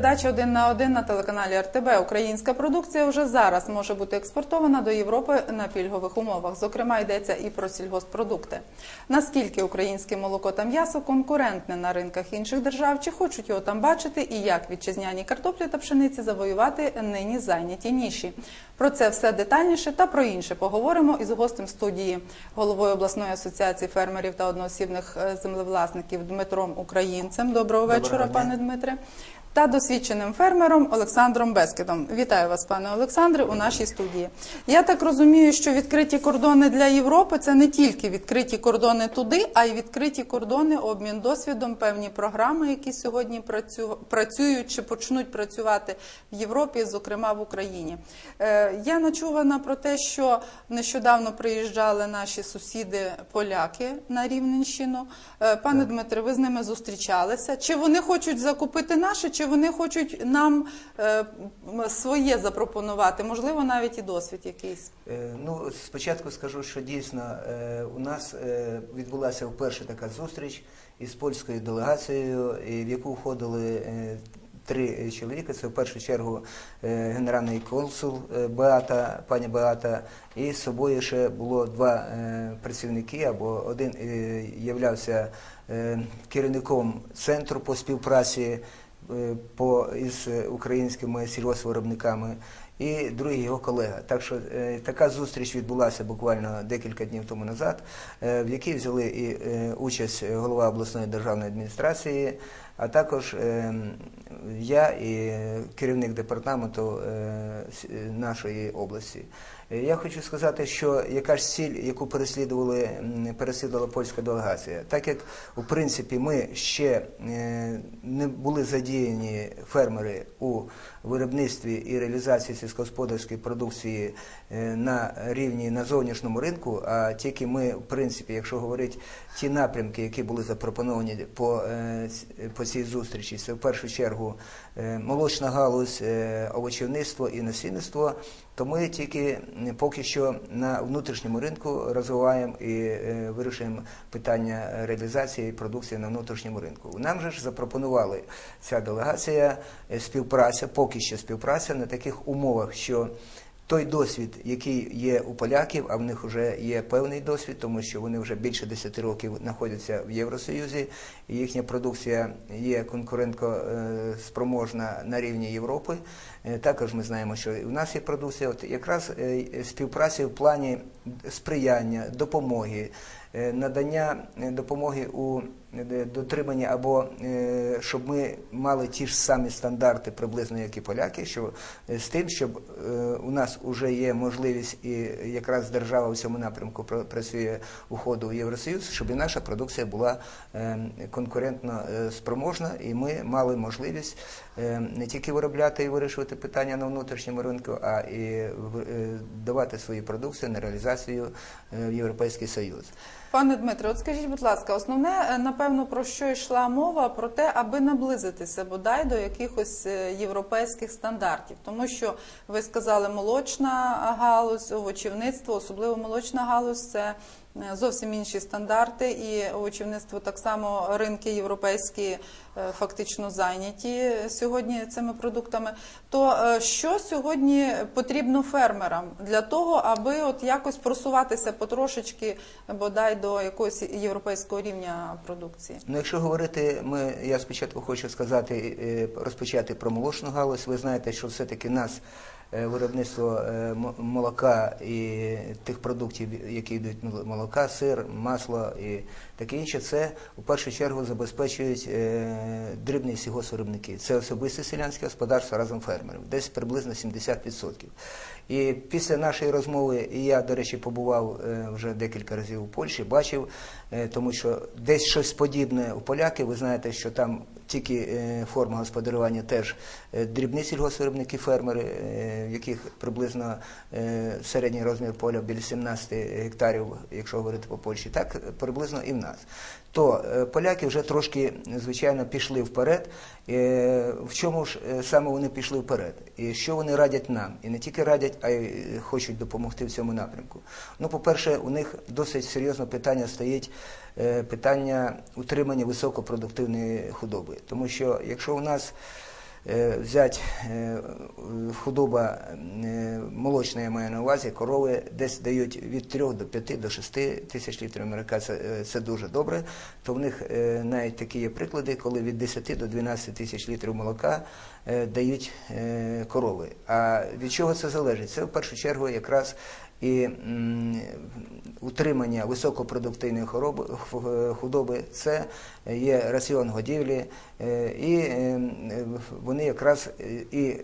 Це передача один на один на телеканалі РТБ. Українська продукція вже зараз може бути експортована до Європи на пільгових умовах. Зокрема, йдеться і про сільгоспродукти. Наскільки українське молоко та м'ясо конкурентне на ринках інших держав, чи хочуть його там бачити, і як вітчизняні картоплі та пшениці завоювати нині зайняті ніші. Про це все детальніше та про інше поговоримо із гостем студії, головою обласної асоціації фермерів та одноосібних е, землевласників Дмитром Українцем. Доброго вечора, дня. пане Дмитре. Та досвідченим фермером Олександром Бескидом. Вітаю вас, пане Олександре, у нашій студії. Я так розумію, що відкриті кордони для Європи це не тільки відкриті кордони туди, а й відкриті кордони, обмін досвідом, певні програми, які сьогодні працю- працюють чи почнуть працювати в Європі, зокрема в Україні. Е, Я начувана про те, що нещодавно приїжджали наші сусіди поляки на Рівненщину. Е, Пане Дмитре, ви з ними зустрічалися. Чи вони хочуть закупити наше, чи вони хочуть нам е, своє запропонувати? Можливо, навіть і досвід якийсь. Е, Ну, спочатку скажу, що дійсно е, у нас е, відбулася вперше така зустріч із польською делегацією, в яку входили е, три чоловіки. Це в першу чергу е, генеральний консул е, Беата, пані Беата, і з собою ще було два е, працівники, або один являвся керівником центру по співпраці по із е, українськими сільгоспвиробниками і другий його колега. Так що е, така зустріч відбулася буквально декілька днів тому назад, е, в якій взяли і е, участь голова обласної державної адміністрації, а також е, я і керівник департаменту е, е, нашої області. Е, Я хочу сказати, що яка ж ціль, яку переслідували переслідувала польська делегація, так як у принципі ми ще е, не були задіяні фермери у виробництві і реалізації сільськогосподарської продукції е, на рівні на зовнішньому ринку, а тільки ми, в принципі, якщо говорити ті напрямки, які були запропоновані по, по цій зустрічі, це в першу чергу молочна галузь, овочівництво і насінництво, то ми тільки поки що на внутрішньому ринку розвиваємо і е, вирішуємо питання реалізації продукції на внутрішньому ринку. Нам же ж запропонували ця делегація е, співпраця, поки що співпраця на таких умовах, що той досвід, який є у поляків, а в них вже є певний досвід, тому що вони вже більше 10 років знаходяться в Євросоюзі, і їхня продукція є конкурентно-спроможна на рівні Європи. Е, Також ми знаємо, що в нас є продукція. От якраз е, співпраця в плані сприяння, допомоги, е, надання е, допомоги у е, дотриманні або е, щоб ми мали ті ж самі стандарти приблизно, як і поляки, що е, з тим, щоб у нас вже є можливість і якраз держава в цьому напрямку пра- працює уходу в Євросоюз, щоб і наша продукція була конкурентно спроможна, і ми мали можливість не тільки виробляти і вирішувати питання на внутрішньому ринку, а і давати свою продукцію на реалізацію в Європейський Союз. Пане Дмитре, от скажіть, будь ласка, основне, е, напевно, про що йшла мова, про те, аби наблизитися бодай до якихось е, європейських стандартів. Тому що ви сказали, молочна галузь, овочівництво, особливо молочна галузь, це е, зовсім інші стандарти, і овочівництво так само ринки європейські фактично зайняті сьогодні цими продуктами. То е, що сьогодні потрібно фермерам для того, аби от якось просуватися потрошечки бодай до якогось європейського рівня продукції? Ну, якщо говорити, ми я спочатку хочу сказати, е, розпочати про молочну галузь. Ви знаєте, що все-таки нас е, виробництво е, молока і тих продуктів, які йдуть молока, сир, масло і таке інше, це у першу чергу забезпечують е, дрібні сільгоспвиробники. Це особисте селянське господарство разом фермерів, десь приблизно 70%. І після нашої розмови, я, до речі, побував е, вже декілька разів у Польщі, бачив, е, тому що десь щось подібне у поляків. Ви знаєте, що там тільки е, форма господарювання теж е, дрібні сільгоспвиробники, фермери, е, в яких приблизно е, середній розмір поля біля 17 гектарів, якщо говорити по Польщі, так е, приблизно і в нас. То е, поляки вже трошки, звичайно, пішли вперед. Е, В чому ж е, саме вони пішли вперед? І що вони радять нам? І не тільки радять, а й хочуть допомогти в цьому напрямку. Ну, по-перше, у них досить серйозне питання стоїть питання утримання високопродуктивної худоби. Тому що якщо у нас е, взяти е, худоба е, молочна, я маю на увазі, корови десь дають від 3 до 5 до 6 тисяч літрів молока, це, це дуже добре, то в них навіть такі є приклади, коли від 10 до 12 тисяч літрів молока дають корови. А від чого це залежить? Це в першу чергу якраз і утримання високопродуктивної худоби це є раціон годівлі, е, і е, м, е, вони якраз е, і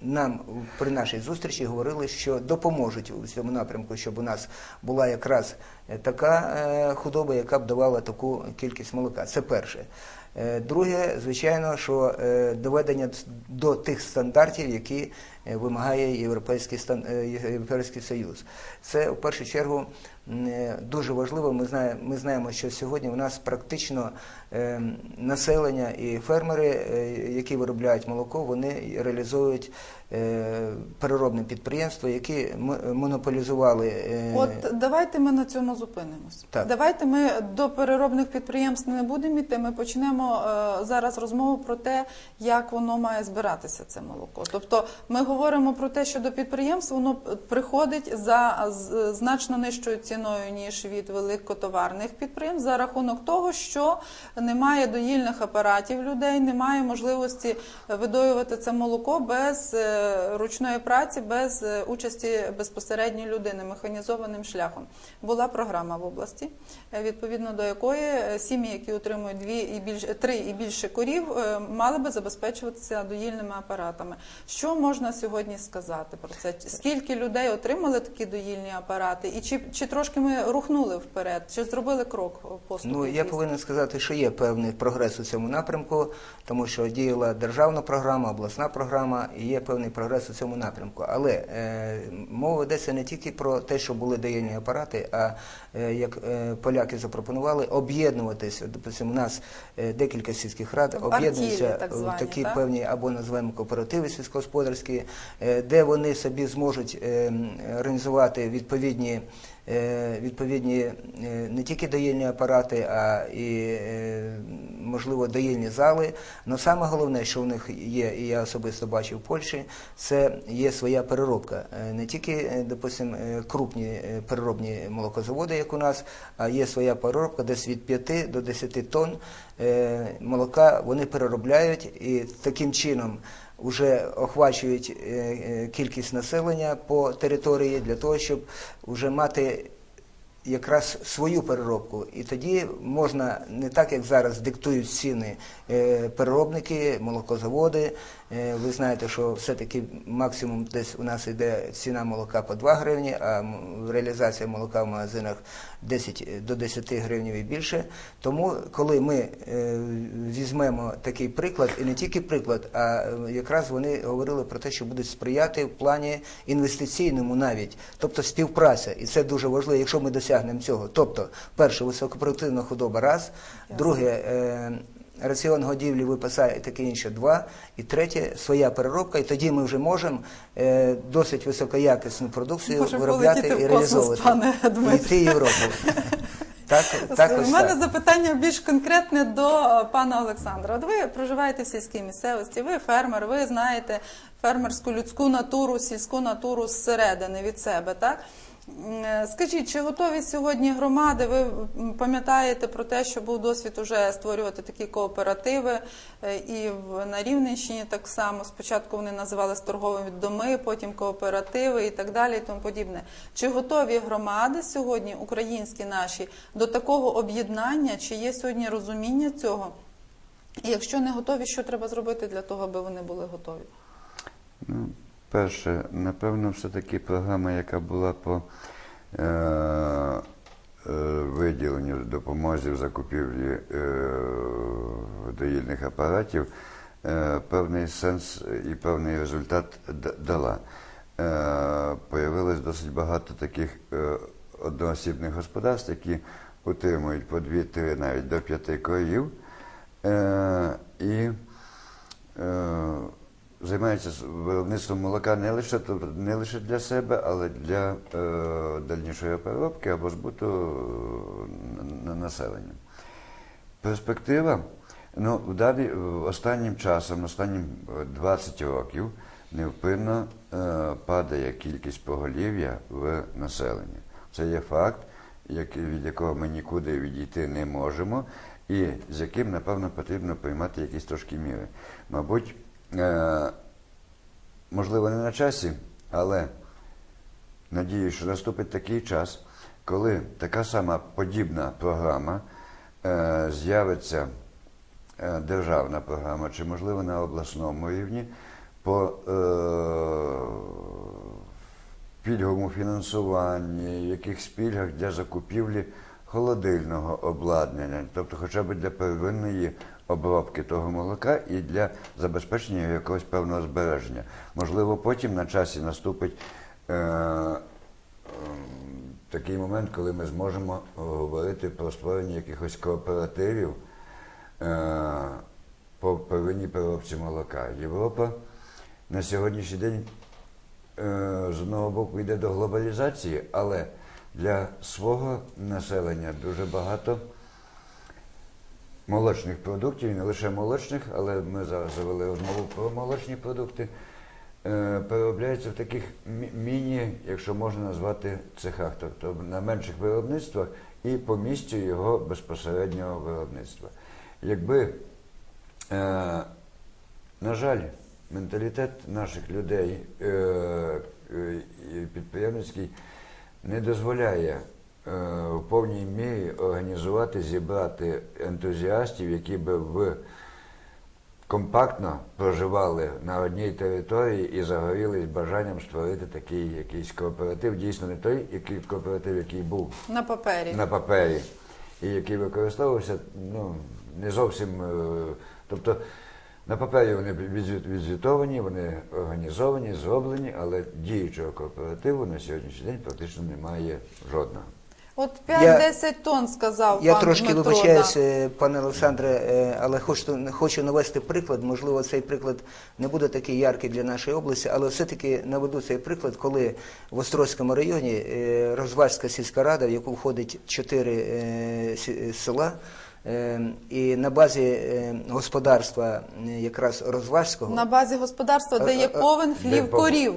нам при нашій зустрічі говорили, що допоможуть у цьому напрямку, щоб у нас була якраз е, така худоба, яка б давала таку кількість молока. Це перше. Е, Друге, звичайно, що е, доведення до тих стандартів, які е, вимагає Європейський, Європейський Союз. Це в першу чергу дуже важливо. Ми знаємо, ми знаємо, що сьогодні у нас практично е, населення і фермери, е, які виробляють молоко, вони реалізують е, переробне підприємства, які монополізували. е, От давайте ми на цьому зупинимось. Так. Давайте ми до переробних підприємств не будемо йти. Ми почнемо зараз розмову про те, як воно має збиратися це молоко. Тобто, ми говоримо про те, що до підприємств воно приходить за значно нижчою ціною ніж від великотоварних підприємств, за рахунок того, що немає доїльних апаратів людей, немає можливості видоювати це молоко без е, ручної праці, без е, участі безпосередньо людини, механізованим шляхом. Була програма в області, е, відповідно до якої сім'ї, які отримують дві і більше три і більше корів, мали би забезпечуватися доїльними апаратами. Що можна сьогодні сказати про це? Скільки людей отримали такі доїльні апарати, і чи, чи трошки ми рухнули вперед, чи зробили крок поступу? Ну, я повинен сказати, що є певний прогрес у цьому напрямку, тому що діяла державна програма, обласна програма, і є певний прогрес у цьому напрямку. Але е, мова ведеться не тільки про те, що були доєнні апарати, а е, як е, поляки запропонували, об'єднуватися. Допустимо, у нас е, декілька сільських рад об'єднуються так в такі так? певні або називаємо кооперативи сільськогосподарські, е, де вони собі зможуть е, організувати відповідні. Е, Відповідні е, не тільки доїльні апарати, а і е, можливо доїльні зали. Але саме головне, що в них є, і я особисто бачив в Польщі, це є своя переробка. Не тільки, допустим, е, крупні переробні молокозаводи, як у нас, а є своя переробка, десь від 5 до 10 тонн молока вони переробляють і таким чином вже охвачують е, е, кількість населення по території для того, щоб вже мати якраз свою переробку. І тоді можна не так, як зараз диктують ціни е, переробники, молокозаводи. Е, Ви знаєте, що все-таки максимум десь у нас йде ціна молока по 2 гривні, а реалізація молока в магазинах 10 до 10 гривень і більше. Тому, коли ми е, візьмемо такий приклад, і не тільки приклад, а е, якраз вони говорили про те, що будуть сприяти в плані інвестиційному навіть, тобто співпраця, і це дуже важливо, якщо ми досягнемо цього. Тобто, перше, високопродуктивна худоба раз, друге. Раціон годівлі виписає і таке інше два, і третє своя переробка, і тоді ми вже можемо е, досить високоякісну продукцію Можемо виробляти і реалізовувати. пане І йти Європу. Так, так У мене так. запитання більш конкретне до пана Олександра. От ви проживаєте в сільській місцевості, ви фермер, ви знаєте фермерську людську натуру, сільську натуру зсередини від себе, так? Е, Скажіть, чи готові сьогодні громади? Ви пам'ятаєте про те, що був досвід уже створювати такі кооперативи е, і на Рівненщині так само. Спочатку вони називались торговими доми, потім кооперативи і так далі, і тому подібне. Чи готові громади сьогодні, українські наші, до такого об'єднання? Чи є сьогодні розуміння цього? І якщо не готові, що треба зробити для того, аби вони були готові? Перше, напевно, все-таки програма, яка була по е, е, виділенню допомозі в закупівлі е, доїльних апаратів, е, певний сенс і певний результат дала. Е, появилось досить багато таких е, одноосібних господарств, які утримують по 2-3, навіть до 5 корів. Е, і е, займаються з- виробництвом молока не лише, не лише для себе, але для е, дальнішої переробки або збуту е, на- на населення. Перспектива Ну, в даві, останнім часом, останнім е, 20 років, невпинно е, падає кількість поголів'я в населенні. Це є факт, який, від якого ми нікуди відійти не можемо, і з яким, напевно, потрібно приймати якісь трошки міри. Мабуть, е, можливо, не на часі, але надію, що наступить такий час, коли така сама подібна програма е, з'явиться е, державна програма, чи можливо на обласному рівні по е, пільговому фінансуванні, якихось пільгах для закупівлі холодильного обладнання, тобто хоча б для первинної обробки того молока і для забезпечення якогось певного збереження. Можливо, потім на часі наступить е, ем, такий момент, коли ми зможемо говорити про створення якихось кооперативів е, по первинній переробці молока. Європа на сьогоднішній день е, з одного боку йде до глобалізації, але для свого населення дуже багато молочних продуктів, не лише молочних, але ми зараз завели розмову про молочні продукти, переробляються в таких міні, якщо можна назвати цехах, тобто на менших виробництвах і по місцю його безпосереднього виробництва. Якби, е, на жаль, менталітет наших людей е, е, підприємницький не дозволяє в повній мірі організувати, зібрати ентузіастів, які би в компактно проживали на одній території і загорілись бажанням створити такий якийсь кооператив. Дійсно, не той який кооператив, який був На папері. на папері, і який використовувався ну, не зовсім. е, Тобто на папері вони відзвіт- відзвітовані, вони організовані, зроблені, але діючого кооперативу на сьогоднішній день практично немає жодного. От Я- 5-10 тонн сказав Я пан трошки Дмитро. вибачаюсь, да. е, пане Олександре, е, але хочу, хочу навести приклад. Можливо, цей приклад не буде такий яркий для нашої області, але все-таки наведу цей приклад, коли в Острозькому районі Розвальська сільська рада, в яку входить чотири е, сі- села. Е, І на базі е, господарства е, якраз Розважського На базі господарства, де є Е, е, повен хлів де корів.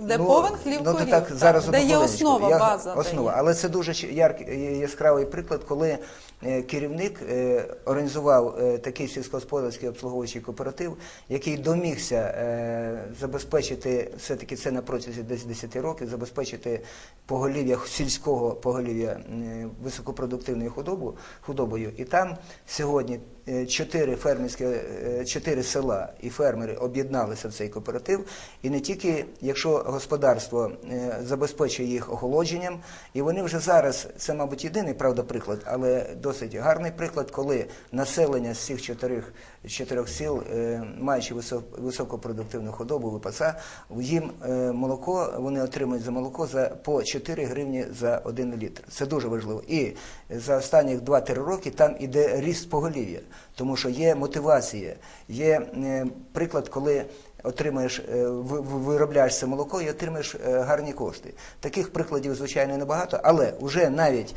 де Де повен хлів ну, корів. так, зараз де є основа, Я- база. Основа. Але це дуже ч- яркий, яскравий приклад, коли е, керівник е, організував е, такий сільськогосподарський обслуговуючий кооператив, який домігся е, забезпечити, все-таки це на протязі десь 10 років, забезпечити поголів'я сільського поголів'я е, високопродуктивною худобу, худобою. І там сьогодні е, чотири фермерські, е, чотири села і фермери об'єдналися в цей кооператив. І не тільки якщо господарство е, забезпечує їх охолодженням, і вони вже зараз, це, мабуть, єдиний правда приклад, але досить гарний приклад, коли населення з цих чотирьох, чотирьох сіл, е, маючи висо- високопродуктивну худобу, ВПСА, їм е, молоко вони отримують за молоко за по 4 гривні за 1 літр. Це дуже важливо. І за останні 2-3 роки там іде ріст поголів'я, тому що є мотивація, є е, приклад, коли отримаєш, е, ви- ви- виробляєш це молоко і отримаєш е, гарні кошти. Таких прикладів, звичайно, небагато, але вже навіть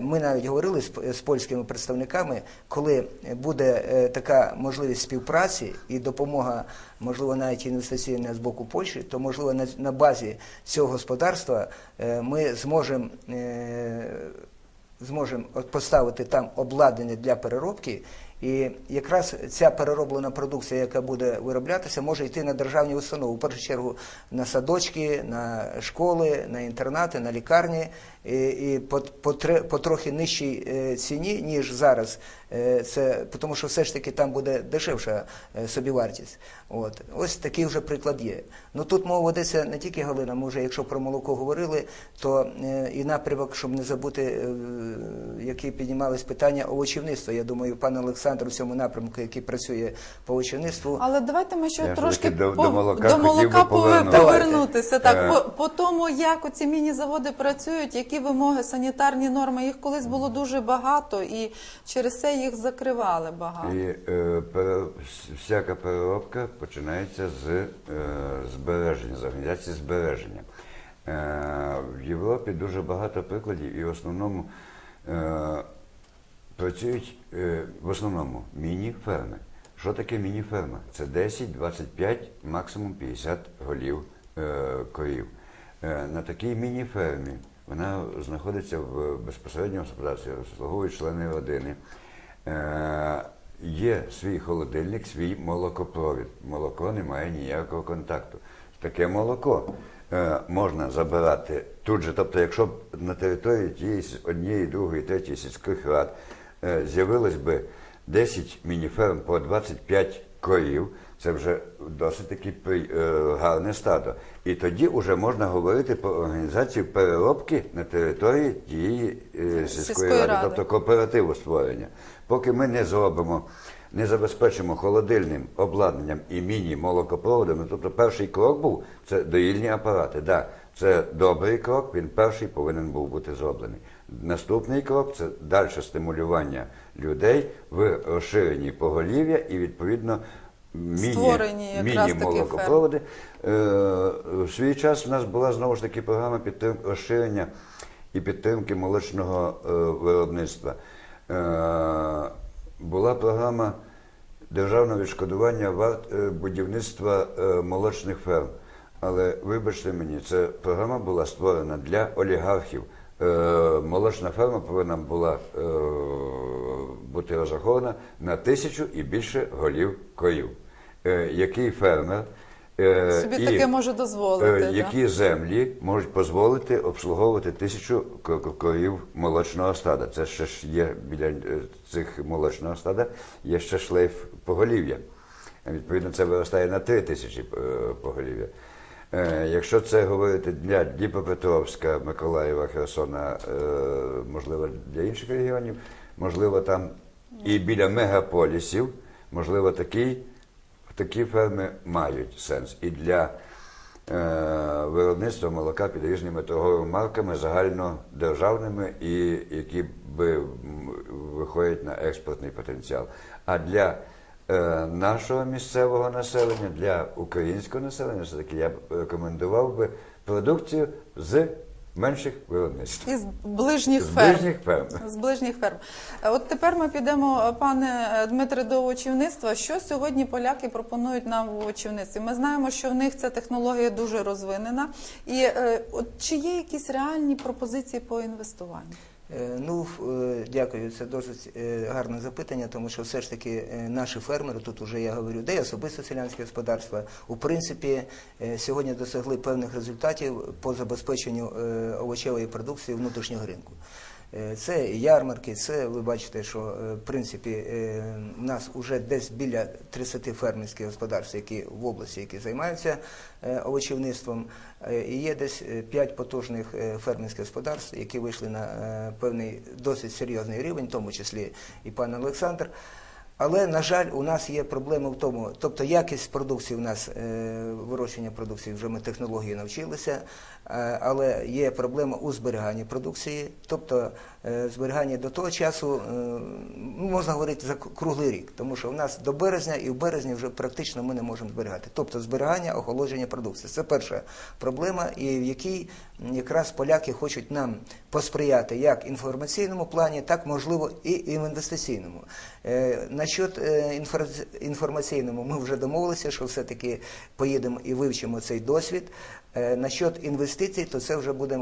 ми навіть говорили з, польськими представниками, коли буде така можливість співпраці і допомога, можливо, навіть інвестиційна з боку Польщі, то можливо на, базі цього господарства ми зможемо. зможемо поставити там обладнання для переробки, і якраз ця перероблена продукція, яка буде вироблятися, може йти на державні установи. В першу чергу на садочки, на школи, на інтернати, на лікарні, і, по, по, по трохи нижчій е, ціні, ніж зараз. Е, це, тому що все ж таки там буде дешевша е, собівартість. От. Ось такий вже приклад є. Ну тут мова ведеться не тільки Галина, ми вже якщо про молоко говорили, то е, і напрямок, щоб не забути, е, які піднімались питання овочівництва. Я думаю, пан Олександр у цьому напрямку, який працює по овочівництву, Але давайте ми ще Я трошки до- по- до молока до молока повернутися. Так, по, по тому, як оці міні-заводи працюють, які вимоги, санітарні норми, їх колись було дуже багато, і через це їх закривали багато. І е, всяка переробка починається з е, збереження, з організації збереження. Е, в Європі дуже багато прикладів, і в основному е, працюють е, в основному міні-ферми. Що таке міні-ферма? Це 10, 25, максимум 50 голів е, корів. Е, на такій міні-фермі вона знаходиться в безпосередньому господарстві, обслуговують члени родини. Е, є свій холодильник, свій молокопровід. Молоко не має ніякого контакту. Таке молоко е, можна забирати тут же. Тобто, якщо б на території тієї однієї, другої, третьої сільських рад е, з'явилось би 10 мініферм по 25 корів, це вже досить таки е, гарне стадо. І тоді вже можна говорити про організацію переробки на території тієї е, сільської, Сільської ради, ради. тобто кооперативу створення. Поки ми не зробимо, не забезпечимо холодильним обладнанням і міні-молокопроводами, тобто перший крок був це доїльні апарати. Да, це добрий крок, він перший повинен був бути зроблений. Наступний крок це далі стимулювання людей в розширенні поголів'я і відповідно міні, міні-молокопроводи. Е, в свій час в нас була знову ж таки програма підтримки розширення і підтримки молочного е, виробництва. Е, була програма державного відшкодування варт е, будівництва е, молочних ферм. Але вибачте мені, ця програма була створена для олігархів. Е, молочна ферма повинна була е, бути розрахована на тисячу і більше голів корів. Е, який фермер Собі і, таке може дозволити. да. які землі можуть дозволити обслуговувати тисячу ко- ко- корів молочного стада. Це ще ж є біля цих молочного стада, є ще шлейф поголів'я. Відповідно, це виростає на три тисячі поголів'я. Е, Якщо це говорити для Дніпропетровська, Миколаєва, Херсона, е, можливо, для інших регіонів, можливо, там і біля мегаполісів, можливо, такий, такі ферми мають сенс. І для е, виробництва молока під різними торговими марками, загальнодержавними, і які би виходять на експортний потенціал. А для нашого місцевого населення, для українського населення, все-таки я б рекомендував би продукцію з менших виробництв. Із ближніх З ферм. ближніх ферм. З ближніх ферм. Е, От тепер ми підемо, е, пане е, Дмитре, до овочівництва. Що сьогодні поляки пропонують нам в овочівництві? Ми знаємо, що в них ця технологія дуже розвинена. І е, от чи є якісь реальні пропозиції по інвестуванню? Е, Ну, е, дякую, це досить е, гарне запитання, тому що все ж таки наші фермери, тут уже я говорю, де особисто селянське господарство, у принципі, сьогодні досягли певних результатів по забезпеченню овочевої продукції внутрішнього ринку. Е, Це ярмарки, це ви бачите, що е, в принципі е, у нас вже десь біля 30 фермерських господарств, які в області, які займаються е, овочівництвом. Е, І є десь 5 потужних е, фермерських господарств, які вийшли на е, певний досить серйозний рівень, в тому числі і пан Олександр. Але, на жаль, у нас є проблема в тому, тобто якість продукції у нас, е, вирощення продукції, вже ми технології навчилися, е, але є проблема у зберіганні продукції, тобто зберігання до того часу, е, ну, можна говорити за круглий рік, тому що у нас до березня і в березні вже практично ми не можемо зберігати. Тобто зберігання, охолодження продукції. Це перша проблема, і в якій якраз поляки хочуть нам посприяти як в інформаційному плані, так можливо і в інвестиційному. Е, Насчет е, інформаційному ми вже домовилися, що все-таки поїдемо і вивчимо цей досвід. Е, Насчет інвестицій, то це вже буде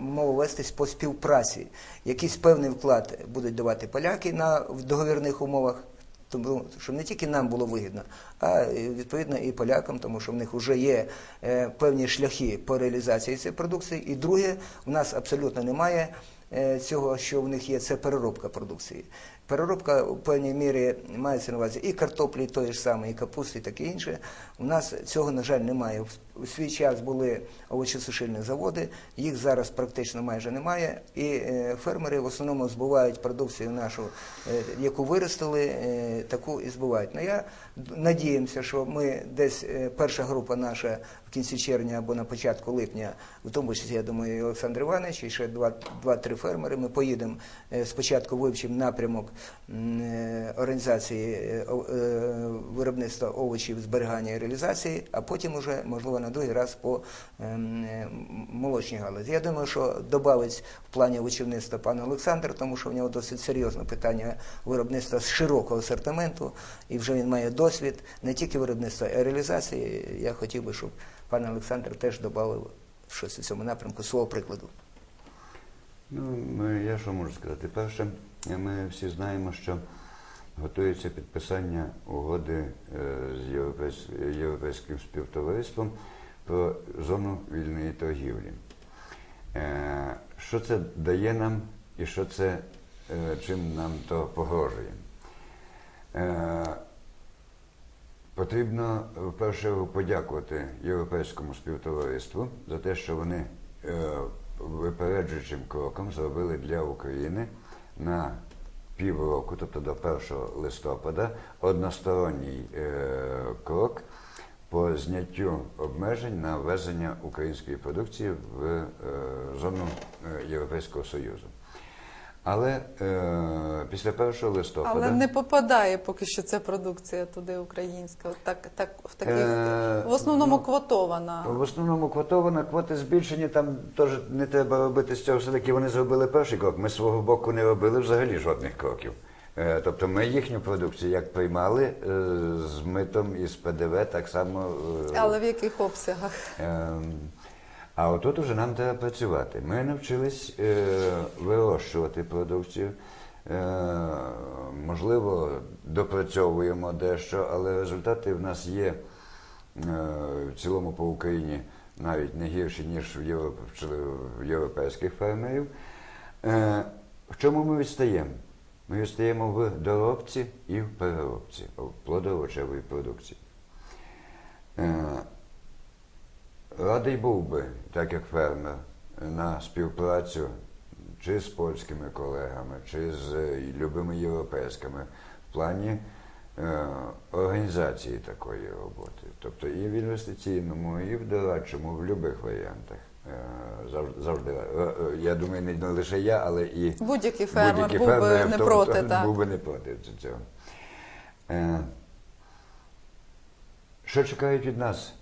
мова вестись по співпраці. Якийсь певний вклад будуть давати поляки на в договірних умовах. Тому щоб не тільки нам було вигідно, а відповідно і полякам, тому що в них вже є е, певні шляхи по реалізації цієї продукції. І друге, у нас абсолютно немає е, цього, що в них є, це переробка продукції. Переробка в певній мірі мається на увазі і картоплі, і тої ж самої, і капусти, і таке інше. У нас цього, на жаль, немає. У свій час були овочесушильні заводи, їх зараз практично майже немає. І е, фермери в основному збувають продукцію нашу, е, яку виростили, е, таку і збувають. Ну я надіємося, що ми десь перша група наша в кінці червня або на початку липня, в тому числі, я думаю, і Олександр Іванович, і ще два- два-три фермери. Ми поїдемо спочатку вивчимо напрямок організації е, е, виробництва овочів, зберігання і реалізації, а потім уже, можливо, на другий раз по ем, е, молочній галузі. Я думаю, що додавить в плані овочівництва пан Олександр, тому що в нього досить серйозне питання виробництва з широкого асортименту, і вже він має досвід не тільки виробництва, а й реалізації. Я хотів би, щоб пан Олександр теж додав щось у цьому напрямку свого прикладу. Ну, я що можу сказати? Перше, ми всі знаємо, що готується підписання угоди е, з Європейським співтовариством про зону вільної торгівлі. Е, Що це дає нам і що це, е, чим нам то погрожує? Потрібно в першу подякувати Європейському співтовариству за те, що вони випереджуючим кроком зробили для України на півроку, тобто до 1 листопада, односторонній е, крок по зняттю обмежень на ввезення української продукції в е, зону е, Європейського Союзу. Але е, після 1 листопада. Але не попадає поки що ця продукція туди українська. От Так, так, в таких, Е, в основному ну, квотована. В основному квотовано, квоти збільшені, там теж не треба робити з цього. Все-таки вони зробили перший крок. Ми з свого боку не робили взагалі жодних кроків. Е, Тобто ми їхню продукцію як приймали е, з митом і з ПДВ, так само. е, Але в яких обсягах? Ем, А отут уже нам треба працювати. Ми навчились е, вирощувати продукцію. Е, можливо, допрацьовуємо дещо, але результати в нас є е, в цілому по Україні навіть не гірші, ніж в, європ... в європейських фермерів. Е, в чому ми відстаємо? Ми відстаємо в доробці і в переробці плодово-овочевої продукції. Е, Радий був би, так як фермер, на співпрацю чи з польськими колегами, чи з е, любими європейськими в плані е, організації такої роботи. Тобто і в інвестиційному, і в дорадчому, в будь-яких варіантах. Е, завжди, завжди е, я думаю, не, лише я, але і Будь-який фермер будь-які був би не тому- проти, так. був би не проти цього. Що чекають від нас?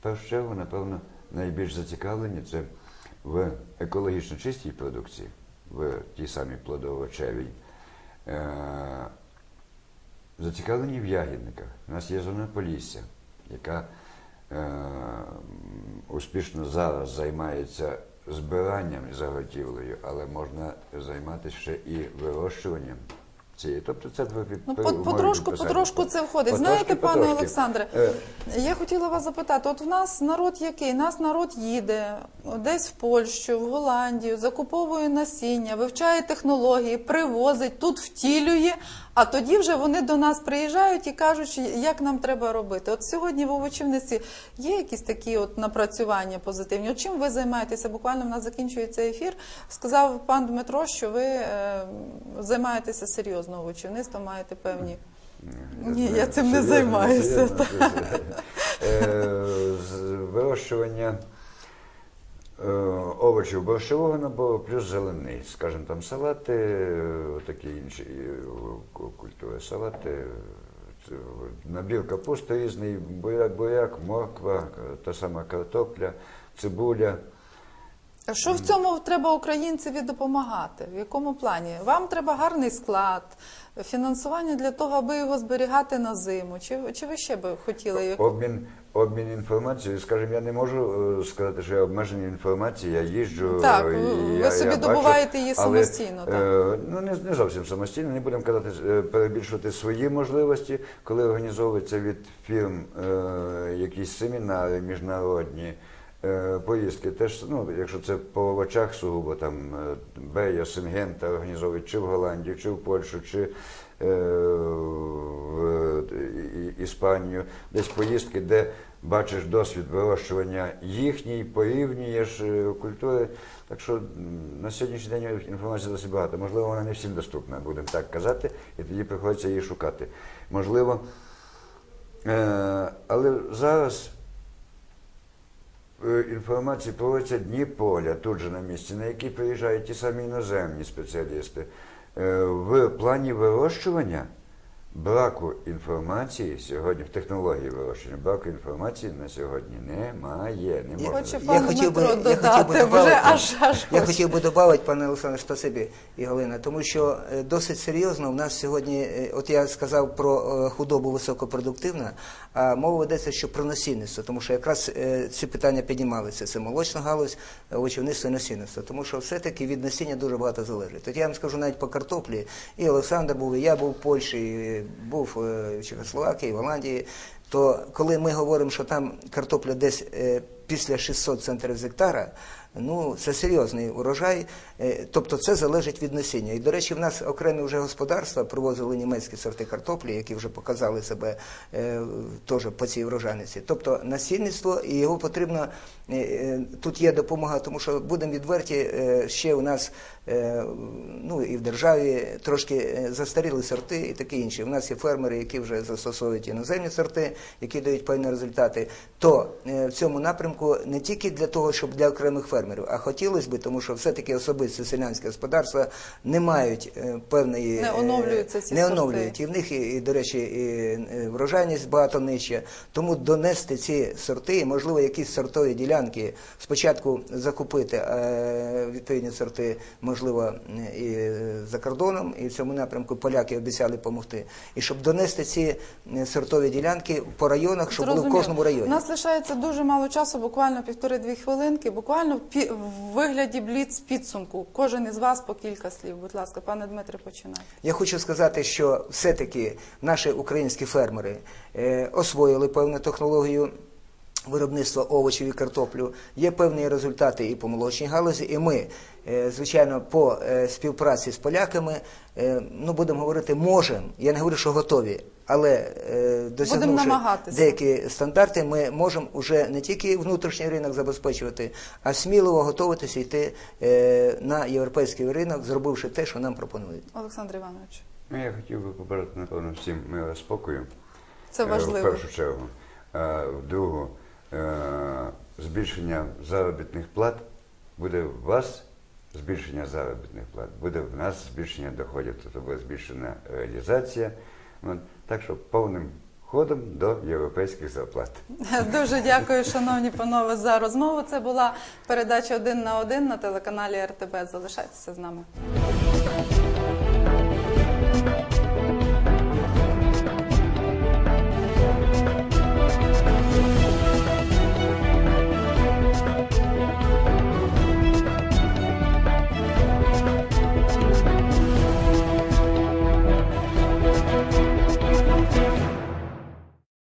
Першу чергу, напевно, найбільш зацікавлені це в екологічно чистій продукції, в тій самій плодово-овочевій. Е, зацікавлені в ягідниках. У нас є зона Полісся, яка е, успішно зараз займається збиранням і заготівлею, але можна займатися ще і вирощуванням цієї. Тобто це Ну, потрошку, потрошку це входить. Потрошки, Знаєте, пане. Олександре, Е, я хотіла вас запитати: от в нас народ який? Нас народ їде десь в Польщу, в Голландію, закуповує насіння, вивчає технології, привозить, тут втілює. А тоді вже вони до нас приїжджають і кажуть, як нам треба робити. От сьогодні в овочівниці є якісь такі от напрацювання позитивні. От чим ви займаєтеся? Буквально в нас закінчується ефір. Сказав пан Дмитро, що ви е, займаєтеся серйозно овочівництвом, маєте певні. Ні, я цим не займаюся, серйозно, серйозно. Е, Вирощування овочів борщового набору плюс зелений. Скажімо, там салати, е, такі інші е, культури. Салати, е, набір капусти різний, буряк, буряк, морква, е, та сама картопля, цибуля. А Що в цьому треба українцеві допомагати? В якому плані? Вам треба гарний склад, фінансування для того, аби його зберігати на зиму. Чи, чи ви ще би хотіли? Обмін, обмін інформацією. Скажімо, я не можу е, сказати, що я обмежений інформацією, я їжджу. Так, і ви я, собі я добуваєте бачу, її але, самостійно, так. е, ну, не, не зовсім самостійно, не будемо казати, е, перебільшувати свої можливості, коли організовуються від фірм е, якісь семінари міжнародні. е, Поїздки теж, ну, якщо це по овочах сугубо, там е, Бея, Сингента організовують чи в Голландію, чи в Польщу, чи е, в Іспанію, десь поїздки, де бачиш досвід вирощування їхній, порівнюєш е, культури. Так що на сьогоднішній день інформації досить багато. Можливо, вона не всім доступна, будемо так казати, і тоді приходиться її шукати. Можливо, е, але зараз е, інформації проводяться дні поля тут же на місці, на які приїжджають ті самі іноземні спеціалісти. в плані вирощування браку інформації сьогодні в технології вирощування, браку інформації на сьогодні немає. Не Я- можна. Хоче Я пан хотів би- Дмитро я хотів би додати, вже добавити. аж аж Я хоче. хотів би додати, пане Олександр, спасибі і Галина, тому що е, досить серйозно в нас сьогодні, е, от я сказав про е, худобу високопродуктивна, а мова ведеться, що про насінництво, тому що якраз е, ці питання піднімалися. Це молочна галузь, е, овочівництво і насінництво, тому що все-таки від насіння дуже багато залежить. От я вам скажу навіть по картоплі, і Олександр був, і я був в Польщі, і був е, в Чехословакії, в Голландії. То коли ми говоримо, що там картопля десь е, після 600 центрів з гектара, ну це серйозний урожай. Е, тобто це залежить від насіння. І до речі, в нас окремі вже господарства привозили німецькі сорти картоплі, які вже показали себе е, теж по цій врожайності. Тобто насінництво і його потрібно е, тут є допомога, тому що будемо відверті, ще у нас ну і в державі трошки застаріли сорти і таке інше. У нас є фермери, які вже застосовують іноземні сорти, які дають певні результати. То в цьому напрямку не тільки для того, щоб для окремих фермерів, а хотілося б, тому що все-таки особисто селянське господарства не мають е, певної Не е, оновлюються ці не оновлюють. І в них, і, до речі, і е, врожайність багато нижча. Тому донести ці сорти, можливо, якісь сортові ділянки, спочатку закупити е, відповідні сорти, можливо, і за кордоном, і в цьому напрямку поляки обіцяли допомогти. І щоб донести ці сортові ділянки по районах, щоб було в кожному районі. У нас лишається дуже мало часу, буквально півтори-дві хвилинки, буквально в вигляді бліц підсумку. Кожен із вас по кілька слів. Будь ласка, пане Дмитре, починайте. Я хочу сказати, що все-таки наші українські фермери е, освоїли певну технологію виробництва овочів і картоплю. Є певні результати і по молочній галузі, і ми, е, звичайно, по е, співпраці з поляками, ну будемо говорити, можемо. Я не говорю, що готові. Але е, досягнувши деякі стандарти, ми можемо вже не тільки внутрішній ринок забезпечувати, а сміливо готуватися йти е, на європейський ринок, зробивши те, що нам пропонують. Олександр Іванович, Ну, я хотів би побажати, напевно, всім мира спокою. це Е, В важливо. першу чергу. Е, В-другу, е, збільшення заробітних плат буде в вас збільшення заробітних плат, буде в нас збільшення доходів, тобто буде збільшена реалізація. Так що повним ходом до європейських зарплат. Дуже дякую, шановні панове, за розмову. Це була передача один на один на телеканалі РТБ. Залишайтеся з нами.